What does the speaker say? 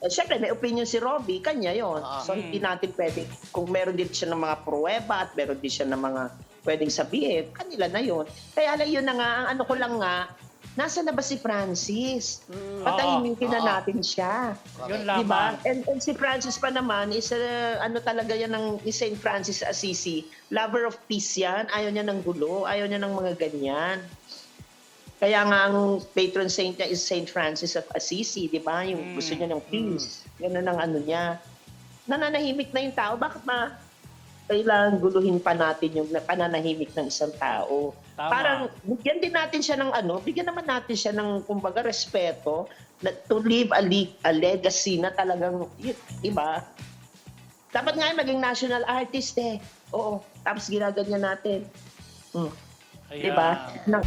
Eh, Siyempre, may opinion si Robbie, kanya yon. Ah. So, hindi natin pwede, kung meron din siya ng mga pruweba at meron din siya ng mga pwedeng sabihin, kanila na yon. Kaya lang yun na nga, ang ano ko lang nga, nasa na ba si Francis? Patahimikin na Oo. natin siya. Yun. Di ba? lamang. And, and si Francis pa naman is uh, ano talaga yan ng ni Saint Francis Assisi. Lover of peace yan. Ayaw niya ng gulo. Ayaw niya ng mga ganyan. Kaya nga ang patron saint niya is Saint Francis of Assisi, di ba? Yung Mm, gusto niya ng peace. Yan ang ano niya. Nananahimik na yung tao. Bakit ma kailangan guluhin pa natin yung pananahimik ng isang tao? Tama. Parang bigyan din natin siya ng ano, bigyan naman natin siya ng kumbaga respeto na to leave a, le- a legacy na talagang, y- iba? Dapat nga maging national artist eh. Oo. Tapos ginaganyan natin. Hmm. Ayan. Diba? Na,